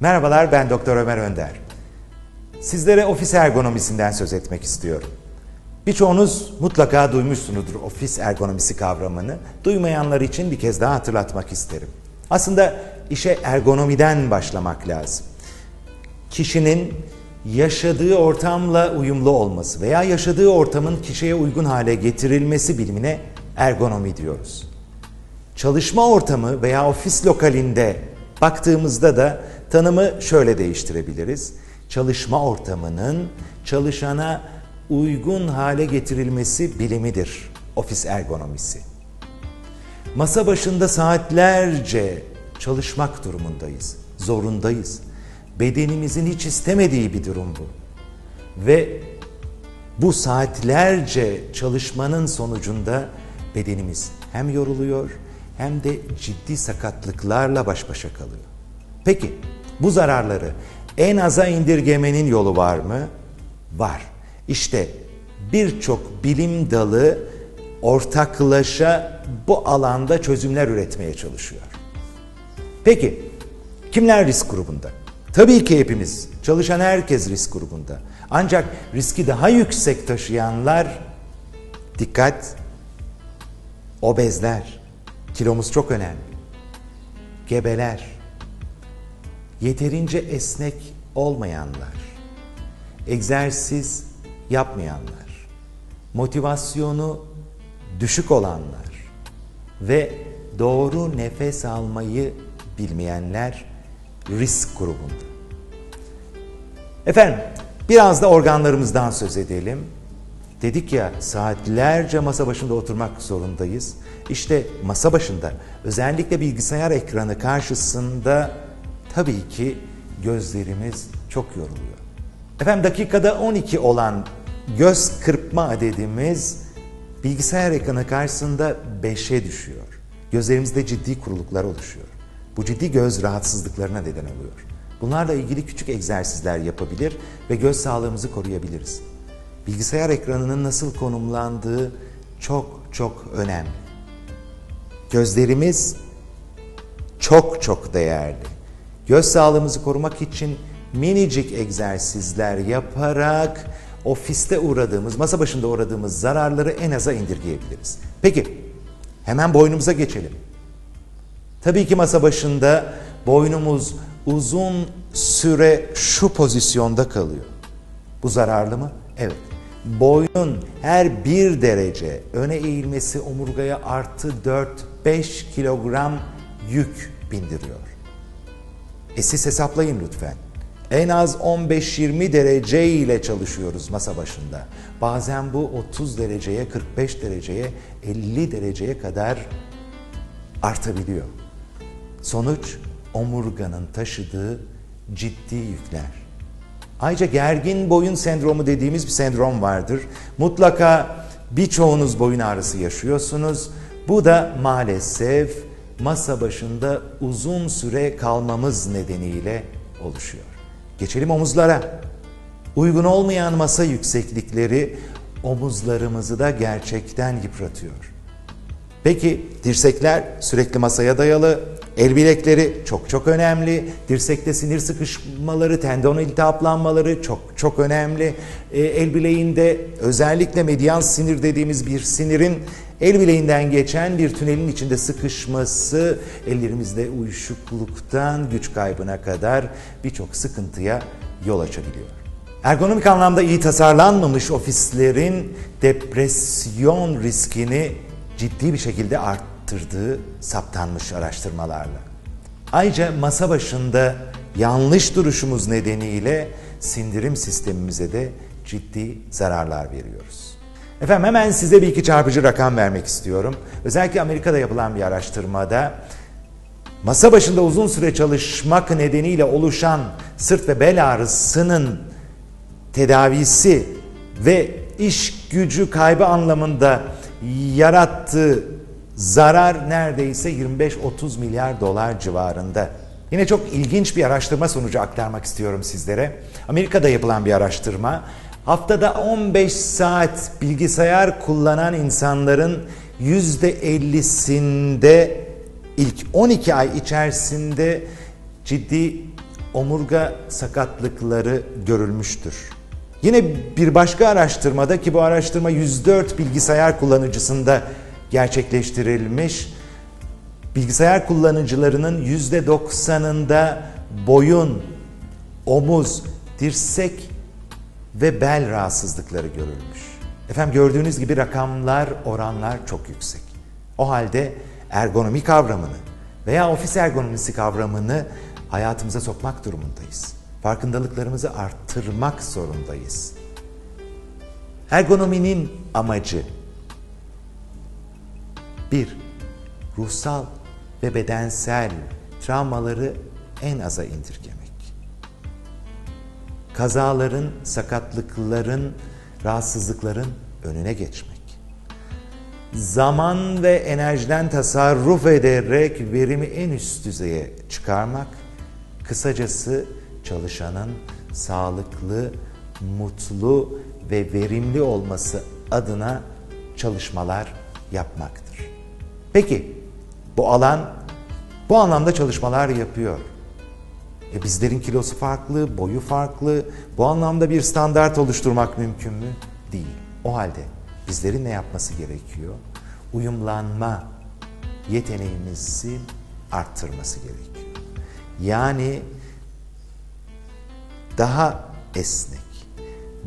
Merhabalar ben Doktor Ömer Önder. Sizlere ofis ergonomisinden söz etmek istiyorum. Birçoğunuz mutlaka duymuşsunuzdur ofis ergonomisi kavramını. Duymayanlar için bir kez daha hatırlatmak isterim. Aslında işe ergonomiden başlamak lazım. Kişinin yaşadığı ortamla uyumlu olması veya yaşadığı ortamın kişiye uygun hale getirilmesi bilimine ergonomi diyoruz. Çalışma ortamı veya ofis lokalinde baktığımızda da tanımı şöyle değiştirebiliriz. Çalışma ortamının çalışana uygun hale getirilmesi bilimidir ofis ergonomisi. Masa başında saatlerce çalışmak durumundayız, zorundayız. Bedenimizin hiç istemediği bir durum bu. Ve bu saatlerce çalışmanın sonucunda bedenimiz hem yoruluyor hem de ciddi sakatlıklarla baş başa kalıyor. Peki bu zararları en aza indirgemenin yolu var mı? Var. İşte birçok bilim dalı ortaklaşa bu alanda çözümler üretmeye çalışıyor. Peki kimler risk grubunda? Tabii ki hepimiz, çalışan herkes risk grubunda. Ancak riski daha yüksek taşıyanlar dikkat obezler, kilomuz çok önemli. Gebeler, yeterince esnek olmayanlar, egzersiz yapmayanlar, motivasyonu düşük olanlar ve doğru nefes almayı bilmeyenler risk grubunda. Efendim, biraz da organlarımızdan söz edelim. Dedik ya saatlerce masa başında oturmak zorundayız. İşte masa başında özellikle bilgisayar ekranı karşısında tabii ki gözlerimiz çok yoruluyor. Efendim dakikada 12 olan göz kırpma adedimiz bilgisayar ekranı karşısında 5'e düşüyor. Gözlerimizde ciddi kuruluklar oluşuyor. Bu ciddi göz rahatsızlıklarına neden oluyor. Bunlarla ilgili küçük egzersizler yapabilir ve göz sağlığımızı koruyabiliriz. Bilgisayar ekranının nasıl konumlandığı çok çok önemli. Gözlerimiz çok çok değerli. Göz sağlığımızı korumak için minicik egzersizler yaparak ofiste uğradığımız, masa başında uğradığımız zararları en aza indirgeyebiliriz. Peki, hemen boynumuza geçelim. Tabii ki masa başında boynumuz uzun süre şu pozisyonda kalıyor. Bu zararlı mı? Evet. Boynun her bir derece öne eğilmesi omurgaya artı 4-5 kilogram yük bindiriyor. E siz hesaplayın lütfen. En az 15-20 derece ile çalışıyoruz masa başında. Bazen bu 30 dereceye, 45 dereceye, 50 dereceye kadar artabiliyor. Sonuç omurganın taşıdığı ciddi yükler. Ayrıca gergin boyun sendromu dediğimiz bir sendrom vardır. Mutlaka birçoğunuz boyun ağrısı yaşıyorsunuz. Bu da maalesef masa başında uzun süre kalmamız nedeniyle oluşuyor. Geçelim omuzlara. Uygun olmayan masa yükseklikleri omuzlarımızı da gerçekten yıpratıyor. Peki dirsekler sürekli masaya dayalı, el bilekleri çok çok önemli, dirsekte sinir sıkışmaları, tendon iltihaplanmaları çok çok önemli. E, el bileğinde özellikle medyan sinir dediğimiz bir sinirin el bileğinden geçen bir tünelin içinde sıkışması ellerimizde uyuşukluktan güç kaybına kadar birçok sıkıntıya yol açabiliyor. Ergonomik anlamda iyi tasarlanmamış ofislerin depresyon riskini ciddi bir şekilde arttırdığı saptanmış araştırmalarla. Ayrıca masa başında yanlış duruşumuz nedeniyle sindirim sistemimize de ciddi zararlar veriyoruz. Efendim hemen size bir iki çarpıcı rakam vermek istiyorum. Özellikle Amerika'da yapılan bir araştırmada masa başında uzun süre çalışmak nedeniyle oluşan sırt ve bel ağrısının tedavisi ve iş gücü kaybı anlamında yarattığı zarar neredeyse 25-30 milyar dolar civarında. Yine çok ilginç bir araştırma sonucu aktarmak istiyorum sizlere. Amerika'da yapılan bir araştırma. Haftada 15 saat bilgisayar kullanan insanların %50'sinde ilk 12 ay içerisinde ciddi omurga sakatlıkları görülmüştür. Yine bir başka araştırmada ki bu araştırma 104 bilgisayar kullanıcısında gerçekleştirilmiş. Bilgisayar kullanıcılarının %90'ında boyun, omuz, dirsek ve bel rahatsızlıkları görülmüş. Efendim gördüğünüz gibi rakamlar, oranlar çok yüksek. O halde ergonomi kavramını veya ofis ergonomisi kavramını hayatımıza sokmak durumundayız. Farkındalıklarımızı arttırmak zorundayız. Ergonominin amacı bir, ruhsal ve bedensel travmaları en aza indirgemek. Kazaların, sakatlıkların, rahatsızlıkların önüne geçmek. Zaman ve enerjiden tasarruf ederek verimi en üst düzeye çıkarmak. Kısacası çalışanın sağlıklı, mutlu ve verimli olması adına çalışmalar yapmaktır. Peki bu alan bu anlamda çalışmalar yapıyor. E bizlerin kilosu farklı, boyu farklı. Bu anlamda bir standart oluşturmak mümkün mü? Değil. O halde bizlerin ne yapması gerekiyor? Uyumlanma yeteneğimizi arttırması gerekiyor. Yani daha esnek,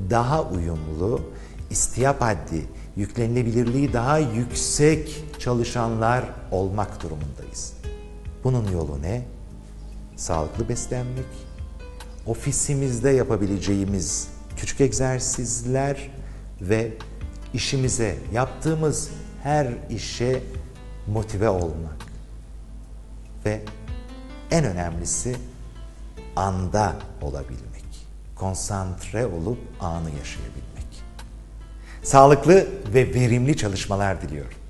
daha uyumlu, istiyap haddi, yüklenilebilirliği daha yüksek çalışanlar olmak durumundayız. Bunun yolu ne? Sağlıklı beslenmek, ofisimizde yapabileceğimiz küçük egzersizler ve işimize, yaptığımız her işe motive olmak. Ve en önemlisi anda olabilmek. Konsantre olup anı yaşayabilmek. Sağlıklı ve verimli çalışmalar diliyorum.